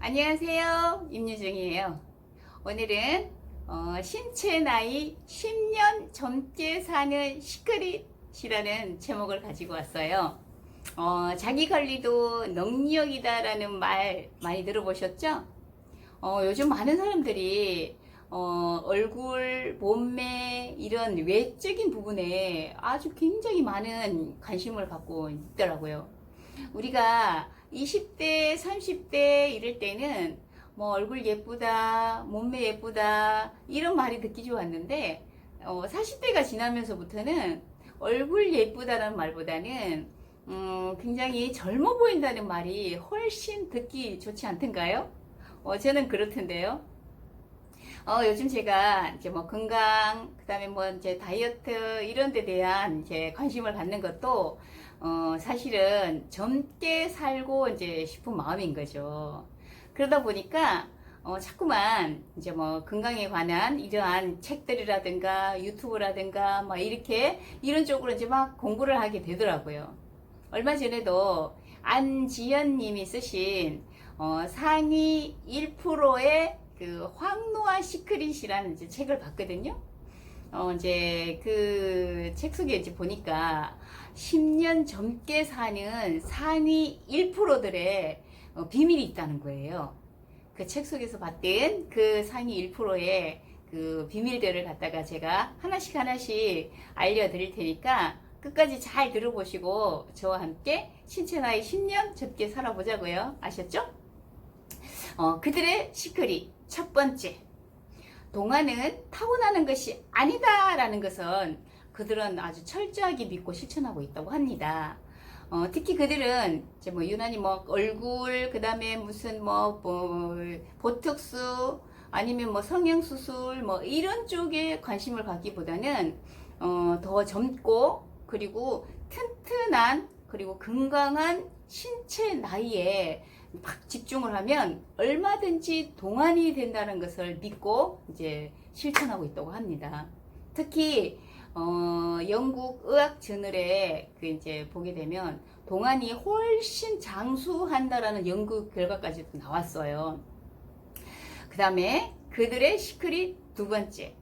안녕하세요. 임유정이에요. 오늘은 어, 신체 나이 10년 젊게 사는 시크릿이라는 제목을 가지고 왔어요. 어, 자기 관리도 능력이다라는 말 많이 들어보셨죠? 어, 요즘 많은 사람들이 어, 얼굴, 몸매 이런 외적인 부분에 아주 굉장히 많은 관심을 갖고 있더라고요. 우리가 20대, 30대 이럴 때는 뭐 얼굴 예쁘다, 몸매 예쁘다 이런 말이 듣기 좋았는데 어, 40대가 지나면서부터는 얼굴 예쁘다는 말보다는 음, 굉장히 젊어 보인다는 말이 훨씬 듣기 좋지 않던가요? 어, 저는 그렇던데요. 어, 요즘 제가 이제 뭐 건강, 그 다음에 뭐 이제 다이어트 이런 데 대한 이제 관심을 갖는 것도 어, 사실은 젊게 살고 이제 싶은 마음인 거죠. 그러다 보니까 어, 자꾸만 이제 뭐 건강에 관한 이러한 책들이라든가 유튜브라든가 막 이렇게 이런 쪽으로 이제 막 공부를 하게 되더라고요. 얼마 전에도 안지연 님이 쓰신 어, 상위 1%의 그 황노아 시크릿이라는 이제 책을 봤거든요. 어, 이제 그 책 속에 이제 보니까 10년 젊게 사는 상위 1%들의 어, 비밀이 있다는 거예요. 그 책 속에서 봤던 그 상위 1%의 그 비밀들을 갖다가 제가 하나씩 하나씩 알려드릴 테니까 끝까지 잘 들어보시고 저와 함께 신체 나이 10년 젊게 살아보자고요. 아셨죠? 어, 그들의 시크릿 첫 번째 동안은 타고나는 것이 아니다라는 것은 그들은 아주 철저하게 믿고 실천하고 있다고 합니다. 어, 특히 그들은 이제 뭐 유난히 뭐 얼굴 그다음에 무슨 뭐, 뭐 보톡스 아니면 뭐 성형 수술 뭐 이런 쪽에 관심을 갖기보다는 어, 더 젊고 그리고 튼튼한 그리고 건강한 신체 나이에 막 집중을 하면 얼마든지 동안이 된다는 것을 믿고 이제 실천하고 있다고 합니다. 특히 어, 영국 의학 저널에 그 이제 보게 되면 동안이 훨씬 장수한다라는 연구 결과까지도 나왔어요. 그 다음에 그들의 시크릿 두 번째.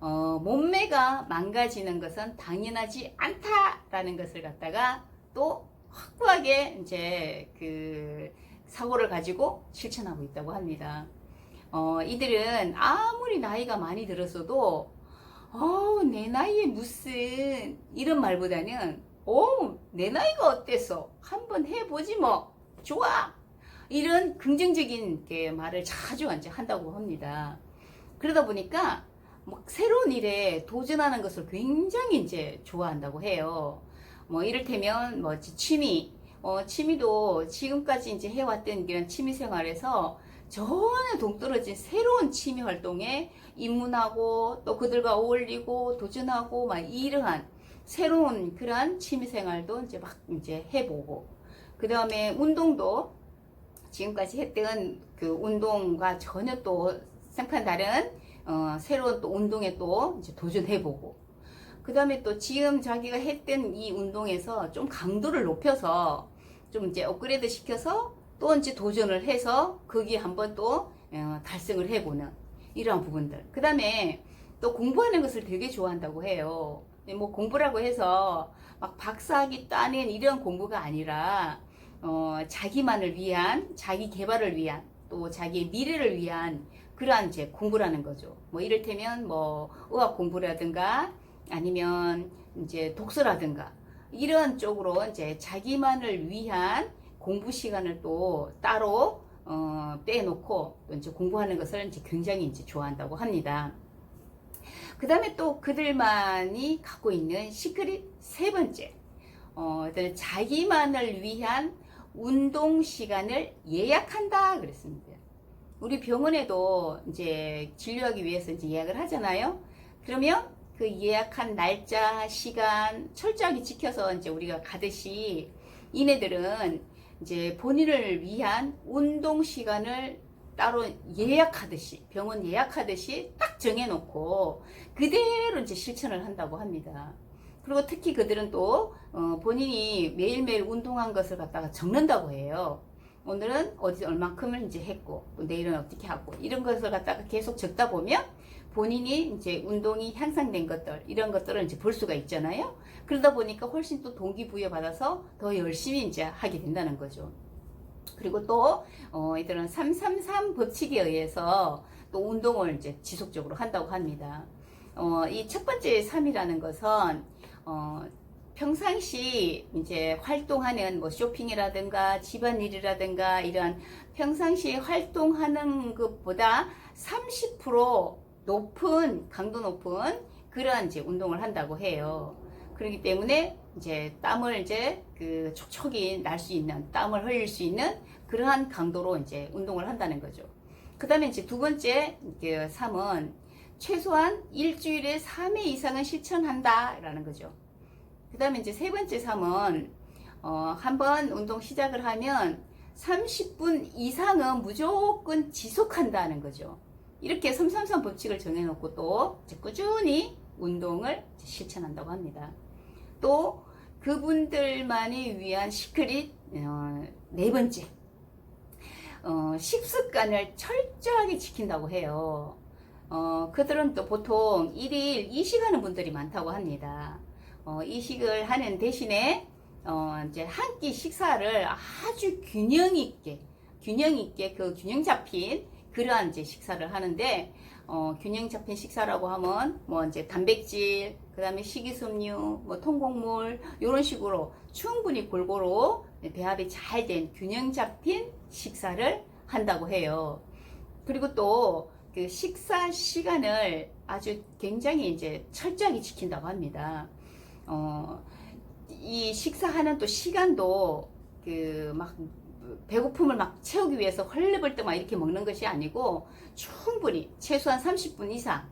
어, 몸매가 망가지는 것은 당연하지 않다라는 것을 갖다가 또 확고하게 이제 그 사고를 가지고 실천하고 있다고 합니다. 어, 이들은 아무리 나이가 많이 들었어도 어, 내 나이에 무슨 이런 말보다는 어, 내 나이가 어땠어? 한번 해보지 뭐 좋아 이런 긍정적인 게 말을 자주 한다고 합니다. 그러다 보니까 막 새로운 일에 도전하는 것을 굉장히 이제 좋아한다고 해요. 뭐 이를테면 뭐 취미, 어, 취미도 지금까지 이제 해왔던 이런 취미 생활에서 전혀 동떨어진 새로운 취미 활동에 입문하고 또 그들과 어울리고 도전하고 막 이러한 새로운 그러한 취미 생활도 이제 막 이제 해보고 그 다음에 운동도 지금까지 했던 그 운동과 전혀 또 생판 다른 어, 새로운 또 운동에 또 이제 도전해보고 그 다음에 또 지금 자기가 했던 이 운동에서 좀 강도를 높여서 좀 이제 업그레이드 시켜서 또 이제 도전을 해서 거기에 한번 또 어, 달성을 해보는 이러한 부분들. 그 다음에 또 공부하는 것을 되게 좋아한다고 해요. 뭐 공부라고 해서 막 박사학위 따낸 이런 공부가 아니라 어, 자기만을 위한 자기 개발을 위한 또 자기의 미래를 위한 그러한 이제 공부라는 거죠. 뭐 이를테면 뭐 의학 공부라든가 아니면 이제 독서라든가 이런 쪽으로 이제 자기만을 위한 공부 시간을 또 따로 어, 빼놓고 또 이제 공부하는 것을 이제 굉장히 이제 좋아한다고 합니다. 그 다음에 또 그들만이 갖고 있는 시크릿 세 번째, 어, 자기만을 위한 운동 시간을 예약한다 그랬습니다. 우리 병원에도 이제 진료하기 위해서 이제 예약을 하잖아요. 그러면 그 예약한 날짜, 시간 철저하게 지켜서 이제 우리가 가듯이 이네들은 이제 본인을 위한 운동 시간을 따로 예약하듯이 병원 예약하듯이 딱 정해놓고 그대로 이제 실천을 한다고 합니다. 그리고 특히 그들은 또 어, 본인이 매일매일 운동한 것을 갖다가 적는다고 해요. 오늘은 어디 얼만큼을 이제 했고 또 내일은 어떻게 하고 이런 것을 갖다가 계속 적다 보면 본인이 이제 운동이 향상된 것들 이런 것들을 이제 볼 수가 있잖아요. 그러다 보니까 훨씬 또 동기부여 받아서 더 열심히 이제 하게 된다는 거죠. 그리고 또 어, 이들은 333 법칙에 의해서 또 운동을 이제 지속적으로 한다고 합니다. 어, 이 첫 번째 3이라는 것은 어, 평상시 이제 활동하는 뭐 쇼핑이라든가 집안일이라든가 이런 평상시 활동하는 것보다 30% 높은 강도 높은 그러한 이제 운동을 한다고 해요. 그렇기 때문에 이제 땀을 이제 그 촉촉이 날 수 있는 땀을 흘릴 수 있는 그러한 강도로 이제 운동을 한다는 거죠. 그 다음에 이제 두 번째 그 3은 최소한 일주일에 3회 이상은 실천한다 라는 거죠. 그 다음에 이제 세 번째 3은 어, 한번 운동 시작을 하면 30분 이상은 무조건 지속한다는 거죠. 이렇게 333 법칙을 정해놓고 또 꾸준히 운동을 실천한다고 합니다. 또 그분들만이 위한 시크릿 어, 네 번째 어, 식습관을 철저하게 지킨다고 해요. 어, 그들은 또 보통 1일 이식하는 분들이 많다고 합니다. 어, 이식을 하는 대신에 어, 이제 한 끼 식사를 아주 균형 있게 균형 있게 그 균형 잡힌 그러한 이제 식사를 하는데 어, 균형 잡힌 식사라고 하면 뭐 이제 단백질, 그다음에 식이섬유, 뭐 통곡물 이런 식으로 충분히 골고루 배합이 잘 된 균형 잡힌 식사를 한다고 해요. 그리고 또 그 식사 시간을 아주 굉장히 이제 철저하게 지킨다고 합니다. 어, 이 식사하는 또 시간도 그막 배고픔을 막 채우기 위해서 헐레벌 때막 이렇게 먹는 것이 아니고 충분히 최소한 30분 이상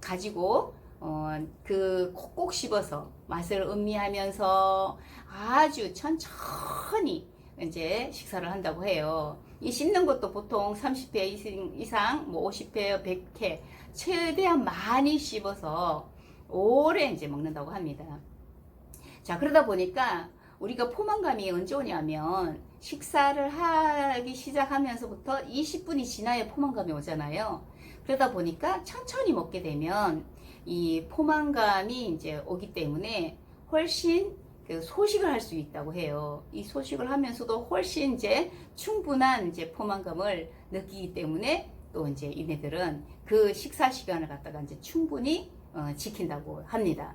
가지고 어, 그 콕콕 씹어서 맛을 음미하면서 아주 천천히 이제 식사를 한다고 해요. 이 씹는 것도 보통 30회 이상, 뭐 50회, 100회 최대한 많이 씹어서 오래 이제 먹는다고 합니다. 자, 그러다 보니까 우리가 포만감이 언제 오냐면 식사를 하기 시작하면서부터 20분이 지나야 포만감이 오잖아요. 그러다 보니까 천천히 먹게 되면 이 포만감이 이제 오기 때문에 훨씬 그 소식을 할 수 있다고 해요. 이 소식을 하면서도 훨씬 이제 충분한 이제 포만감을 느끼기 때문에 또 이제 이네들은 그 식사 시간을 갖다가 이제 충분히 어, 지킨다고 합니다.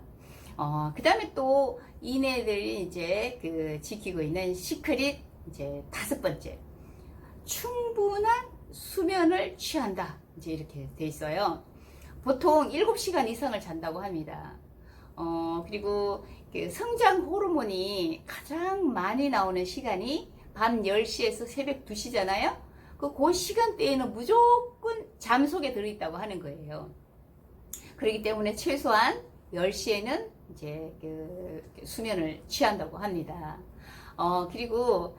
어, 그 다음에 또 이네들이 이제 그 지키고 있는 시크릿 이제 다섯 번째. 충분한 수면을 취한다. 이제 이렇게 돼 있어요. 보통 7시간 이상을 잔다고 합니다. 어, 그리고 그 성장 호르몬이 가장 많이 나오는 시간이 밤 10시에서 새벽 2시잖아요? 그, 그 시간대에는 무조건 잠 속에 들어있다고 하는 거예요. 그렇기 때문에 최소한 10시에는 이제 그 수면을 취한다고 합니다. 어, 그리고 어,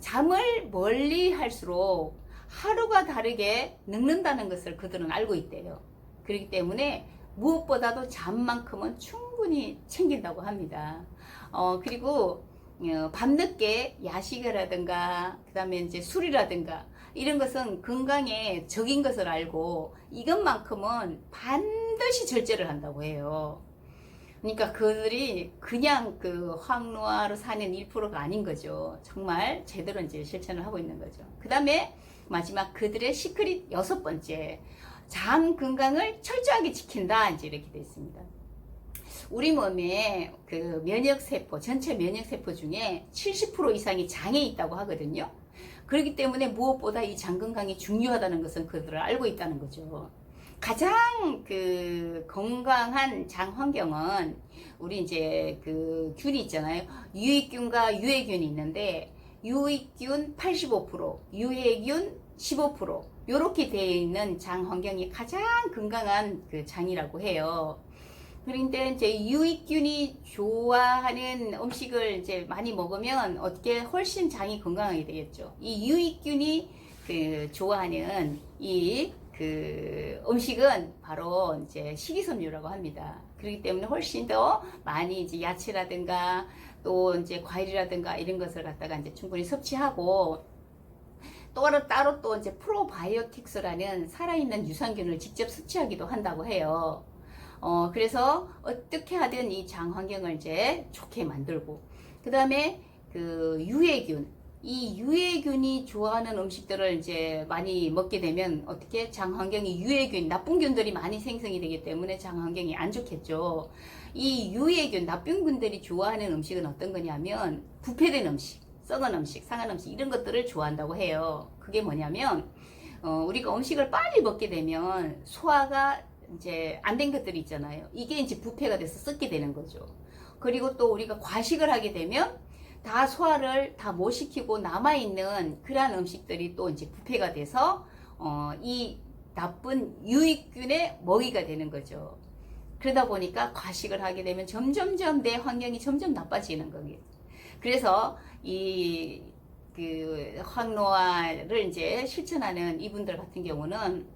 잠을 멀리 할수록 하루가 다르게 늙는다는 것을 그들은 알고 있대요. 그렇기 때문에 무엇보다도 잠만큼은 충분히 챙긴다고 합니다. 어, 그리고 어, 밤늦게 야식이라든가 그다음에 이제 술이라든가 이런 것은 건강에 적인 것을 알고 이것만큼은 반드시 절제를 한다고 해요. 그러니까 그들이 그냥 그 황노아로 사는 1%가 아닌 거죠. 정말 제대로 이제 실천을 하고 있는 거죠. 그 다음에 마지막 그들의 시크릿 여섯 번째. 장 건강을 철저하게 지킨다. 이제 이렇게 되어 있습니다. 우리 몸에 그 면역세포, 전체 면역세포 중에 70% 이상이 장에 있다고 하거든요. 그렇기 때문에 무엇보다 이 장 건강이 중요하다는 것은 그들을 알고 있다는 거죠. 가장 그 건강한 장 환경은 우리 이제 그 균이 있잖아요. 유익균과 유해균이 있는데 유익균 85%, 유해균 15% 이렇게 되어 있는 장 환경이 가장 건강한 그 장이라고 해요. 그런데 이제 유익균이 좋아하는 음식을 이제 많이 먹으면 어떻게 훨씬 장이 건강하게 되겠죠. 이 유익균이 그 좋아하는 이 그 음식은 바로 이제 식이섬유라고 합니다. 그렇기 때문에 훨씬 더 많이 이제 야채라든가 또 이제 과일이라든가 이런 것을 갖다가 이제 충분히 섭취하고 따로 따로 또 이제 프로바이오틱스라는 살아있는 유산균을 직접 섭취하기도 한다고 해요. 어, 그래서 어떻게 하든 이 장 환경을 이제 좋게 만들고, 그 다음에 그 유해균, 이 유해균이 좋아하는 음식들을 이제 많이 먹게 되면 어떻게 장 환경이 유해균, 나쁜 균들이 많이 생성이 되기 때문에 장 환경이 안 좋겠죠. 이 유해균, 나쁜 균들이 좋아하는 음식은 어떤 거냐면 부패된 음식, 썩은 음식, 상한 음식 이런 것들을 좋아한다고 해요. 그게 뭐냐면 어, 우리가 음식을 빨리 먹게 되면 소화가 이제 안 된 것들이 있잖아요. 이게 이제 부패가 돼서 썩게 되는 거죠. 그리고 또 우리가 과식을 하게 되면 다 소화를 다 못 시키고 남아있는 그러한 음식들이 또 이제 부패가 돼서 어, 이 나쁜 유익균의 먹이가 되는 거죠. 그러다 보니까 과식을 하게 되면 점점점 내 환경이 점점 나빠지는 거예요. 그래서 이그 항노화를 이제 실천하는 이분들 같은 경우는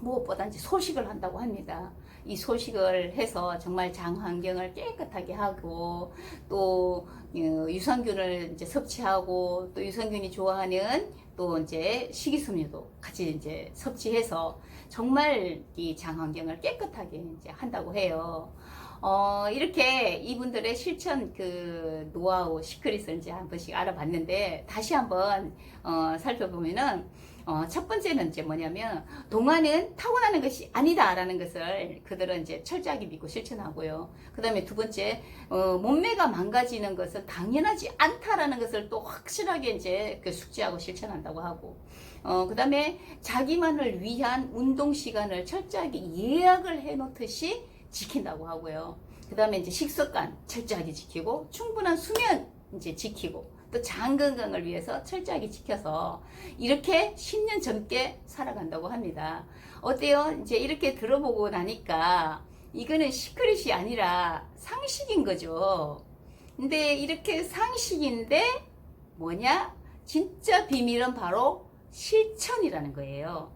무엇보다 이제 소식을 한다고 합니다. 이 소식을 해서 정말 장 환경을 깨끗하게 하고 또 어, 유산균을 이제 섭취하고 또 유산균이 좋아하는 또 이제 식이섬유도 같이 이제 섭취해서 정말 이 장 환경을 깨끗하게 이제 한다고 해요. 어, 이렇게 이분들의 실천 그 노하우, 시크릿을 이제 한 번씩 알아봤는데 다시 한번 어, 살펴보면은 어, 첫 번째는 이제 뭐냐면 동화는 타고나는 것이 아니다라는 것을 그들은 이제 철저하게 믿고 실천하고요. 그 다음에 두 번째 어, 몸매가 망가지는 것은 당연하지 않다라는 것을 또 확실하게 이제 그 숙지하고 실천한다고 하고 어, 그 다음에 자기만을 위한 운동 시간을 철저하게 예약을 해놓듯이 지킨다고 하고요. 그 다음에 이제 식습관 철저하게 지키고 충분한 수면 이제 지키고 또 장 건강을 위해서 철저하게 지켜서 이렇게 10년 젊게 살아간다고 합니다. 어때요? 이제 이렇게 들어보고 나니까 이거는 시크릿이 아니라 상식인 거죠. 근데 이렇게 상식인데 뭐냐? 진짜 비밀은 바로 실천이라는 거예요.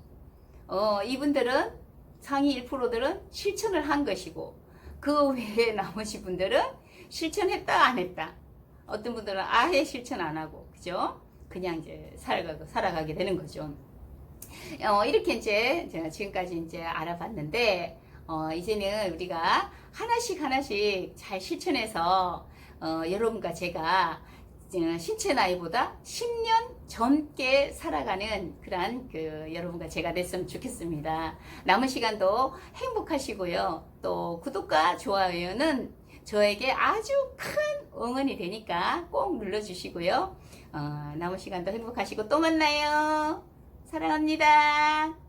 어, 이분들은 상위 1%들은 실천을 한 것이고 그 외에 나머지 분들은 실천했다 안 했다. 어떤 분들은 아예 실천 안 하고 그죠? 그냥 이제 살아가고 살아가게 되는 거죠. 어, 이렇게 이제 제가 지금까지 이제 알아봤는데 어, 이제는 우리가 하나씩 하나씩 잘 실천해서 어, 여러분과 제가 어, 신체 나이보다 10년 젊게 살아가는 그러한 그 여러분과 제가 됐으면 좋겠습니다. 남은 시간도 행복하시고요. 또 구독과 좋아요는 저에게 아주 큰 응원이 되니까 꼭 눌러주시고요. 어, 남은 시간도 행복하시고 또 만나요. 사랑합니다.